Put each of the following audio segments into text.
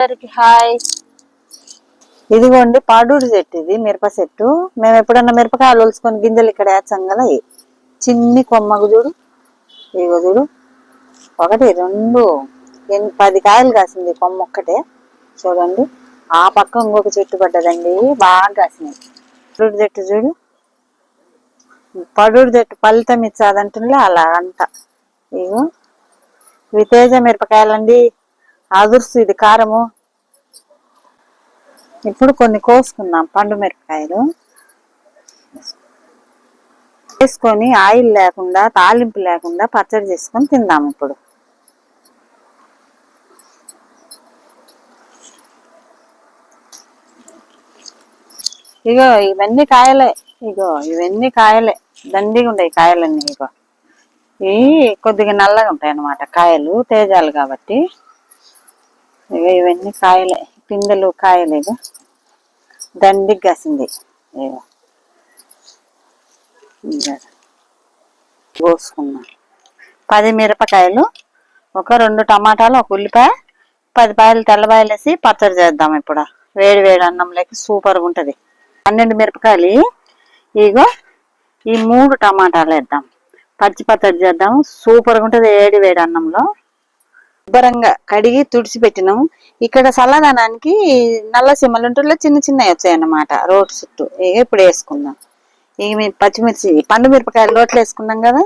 అందరికి హాయ్. ఇదిగోండి పాడూరు చెట్టు ఇది మిరప చెట్టు మేము ఎప్పుడన్నా మిరపకాయలు ఒలుచుకొని గింజలు ఇక్కడ వేస్తాం కదా చిన్ని కొమ్మకు చూడు ఇగో చూడు. ఒకటి రెండు పది కాయలు కాసింది కొమ్మ ఒక్కటే. చూడండి ఆ పక్క ఇంకొక చెట్టు పడ్డదండి బాగా కాసినాయి. పడూరు చెట్టు చూడు. పడూరు చెట్టు ఫలితం ఇచ్చాదంటుండే అలా అంట. ఇగో వితేజ మిరపకాయలండి. అదుర్సు ఇది కారము. ఇప్పుడు కొన్ని కోసుకుందాం పండు మిరపకాయలు. వేసుకొని ఆయిల్ లేకుండా తాలింపు లేకుండా పచ్చడి చేసుకొని తిందాం ఇప్పుడు. ఇగో ఇవన్నీ కాయలే ఇగో ఇవన్నీ కాయలే. దండిగా ఉంటాయి కాయలన్నీ ఇగో. ఇవి కొద్దిగా నల్లగా ఉంటాయి అన్నమాట కాయలు తేజాలు కాబట్టి. ఇవన్నీ కాయలే పిందెలు కాయలేదు. దండికి కాసింది. కోసుకున్నా. పది మిరపకాయలు ఒక రెండు టమాటాలు ఒక ఉల్లిపాయ పది పాయలు తెల్లబాయలు వేసి పచ్చడి చేద్దాం ఇప్పుడు. వేడి వేడి అన్నంలోకి సూపర్గా ఉంటుంది. పన్నెండు మిరపకాయలు ఇగో ఈ మూడు టమాటాలు వేద్దాం. పచ్చి పచ్చడి చేద్దాం సూపర్గా ఉంటుంది వేడి వేడి అన్నంలో. శుభ్రంగా కడిగి తుడిచి పెట్టినాం ఇక్కడ చల్లదనానికి నల్ల సిమ్మలు ఉంటుందో చిన్న చిన్నవి వచ్చాయన్నమాట రోడ్ చుట్టూ. ఇప్పుడు వేసుకుందాం. ఇక పచ్చిమిర్చి పండు మిరపకాయలు రోట్లు వేసుకున్నాం కదా?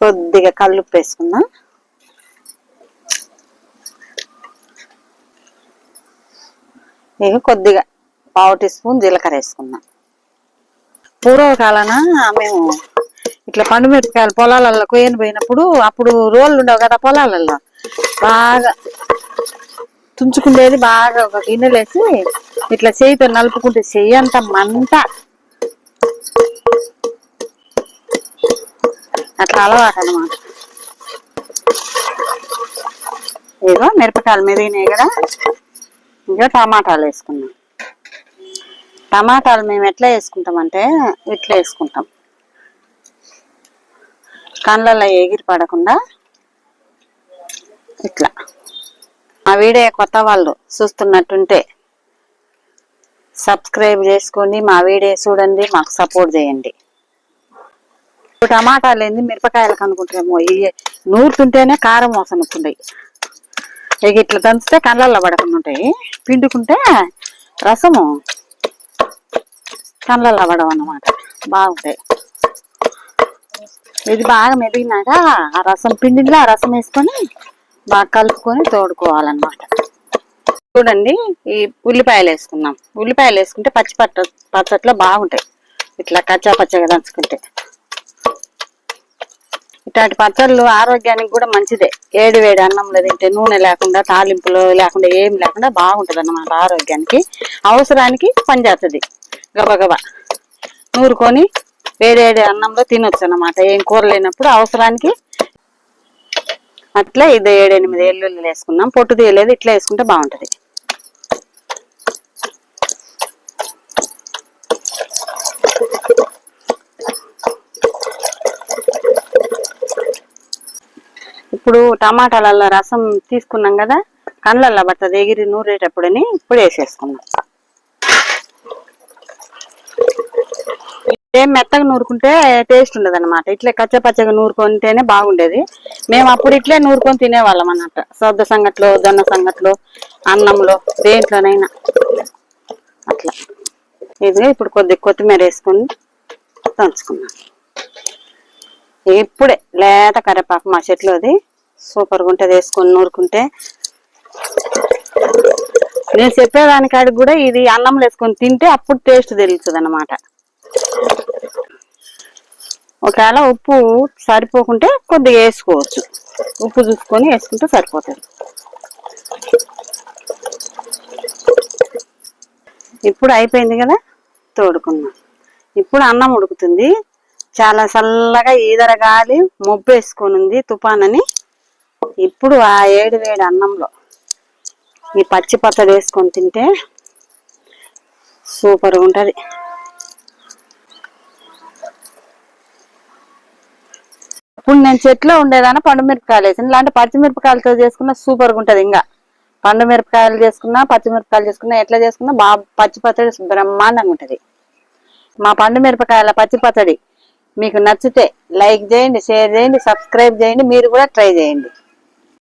కొద్దిగా కల్లుప్పు వేసుకుందాం. ఇక కొద్దిగా పావు టీ స్పూన్ జీలకర్ర వేసుకుందాం. పూర్వకాలన మేము ఇట్లా పండు మిరపకాయలు పొలాలలో కొయ్యని పోయినప్పుడు అప్పుడు రోళ్ళు ఉండవు కదా పొలాలలో బాగా తుంచుకుండేది బాగా ఒక గిన్నెలేసి ఇట్లా చేయితో నలుపుకుంటే చెయ్యి అంత మంట. అట్లా అలవాటు అనమాట ఏదో మిరపకాయలు మెరిగినాయి కదా. ఇంకా టమాటాలు వేసుకున్నాం. టమాటాలు మేము ఎట్లా వేసుకుంటామంటే ఇట్లా వేసుకుంటాం. కళ్ళల్లో ఎగిరి పడకుండా ఇట్లా. ఆ వీడియో కొత్త వాళ్ళు చూస్తున్నట్టుంటే సబ్స్క్రైబ్ చేసుకోండి మా వీడియో చూడండి మాకు సపోర్ట్ చేయండి. టమాటాలు ఏంది? మిరపకాయలు కనుకుంటారేమో ఇవి నూరుతుంటేనే కారం వాసన ఇక ఇట్లా దంచితే కళ్ళల్లో పడకుండా ఉంటాయి. పిండుకుంటే రసము కళ్ళల్లో పడవు అన్నమాట. బాగుంటాయి. ఇది బాగా మెదిగినాక ఆ రసం పిండిలో ఆ రసం వేసుకొని బాగా కలుపుకొని తోడుకోవాలన్నమాట. చూడండి ఈ ఉల్లిపాయలు వేసుకున్నాం ఉల్లిపాయలు వేసుకుంటే పచ్చి పట్ట పచ్చట్లో బాగుంటాయి. ఇట్లా కచ్చా పచ్చగా దంచుకుంటే. ఇట్లాంటి పచ్చళ్ళు ఆరోగ్యానికి కూడా మంచిదే. ఏడు వేడి అన్నంలో తింటే నూనె లేకుండా తాలింపులు లేకుండా ఏం లేకుండా బాగుంటుంది అన్నమాట ఆరోగ్యానికి. అవసరానికి పనిచేస్తుంది. గబగబా నూరుకొని వేడి అన్నంలో తినొచ్చు అనమాట ఏం కూర లేనప్పుడు అవసరానికి అట్లా ఇది ఏడెనిమిది ఎల్లుల్లి వేసుకున్నాం. పొట్టు తీయలేదు ఇట్లా వేసుకుంటే బాగుంటది. ఇప్పుడు టమాటాలలో రసం తీసుకున్నాం కదా కళ్ళల్లో పడుతుంది ఎగిరి నూరేటప్పుడని ఇప్పుడు వేసేసుకున్నాం. ఏం మెత్తగా నూరుకుంటే టేస్ట్ ఉండదు అనమాట ఇట్లే కచ్చ పచ్చగా నూరుకుంటేనే బాగుండేది. మేము అప్పుడు ఇట్లే నూరుకొని తినేవాళ్ళం అన్నట్ట సొద్ద సంగట్లో దొన్న సంగట్లో అన్నంలో దేంట్లోనైనా. అట్లా. ఇది ఇప్పుడు కొద్ది కొత్తిమీర వేసుకొని దంచుకున్నాం. ఇప్పుడే లేత కరివేపాకు మా చెట్లు అది సూపర్గా ఉంటుంది వేసుకొని నూరుకుంటే. నేను చెప్పేదానికాడికి కూడా ఇది అన్నంలో వేసుకొని తింటే అప్పుడు టేస్ట్ తెలుస్తుంది అనమాట ఒకవేళ ఉప్పు సరిపోకుంటే కొద్దిగా వేసుకోవచ్చు. ఉప్పు చూసుకొని వేసుకుంటే సరిపోతుంది. ఇప్పుడు అయిపోయింది కదా? తోడుకున్నాం. ఇప్పుడు అన్నం ఉడుకుతుంది. చాలా చల్లగా ఈదర గాలి మొబ్బు వేసుకొని ఉంది తుఫానని ఇప్పుడు ఆ ఏడు వేడి అన్నంలో ఈ పచ్చి పచ్చడి వేసుకొని తింటే సూపర్గా ఉంటుంది. ఇప్పుడు నేను చెట్లో ఉండేదాన పండు మిరపకాయలు వేసాను. ఇలాంటి పచ్చిమిరపకాయలతో చేసుకున్న సూపర్గా ఉంటుంది ఇంకా. పండు మిరపకాయలు చేసుకున్నా పచ్చిమిరపకాయలు చేసుకున్నా ఎట్లా చేసుకున్నా బాగా పచ్చి పచ్చడి బ్రహ్మాండంగా ఉంటది. మా పండు మిరపకాయల పచ్చి పచ్చడి మీకు నచ్చితే లైక్ చేయండి షేర్ చేయండి సబ్స్క్రైబ్ చేయండి మీరు కూడా ట్రై చేయండి.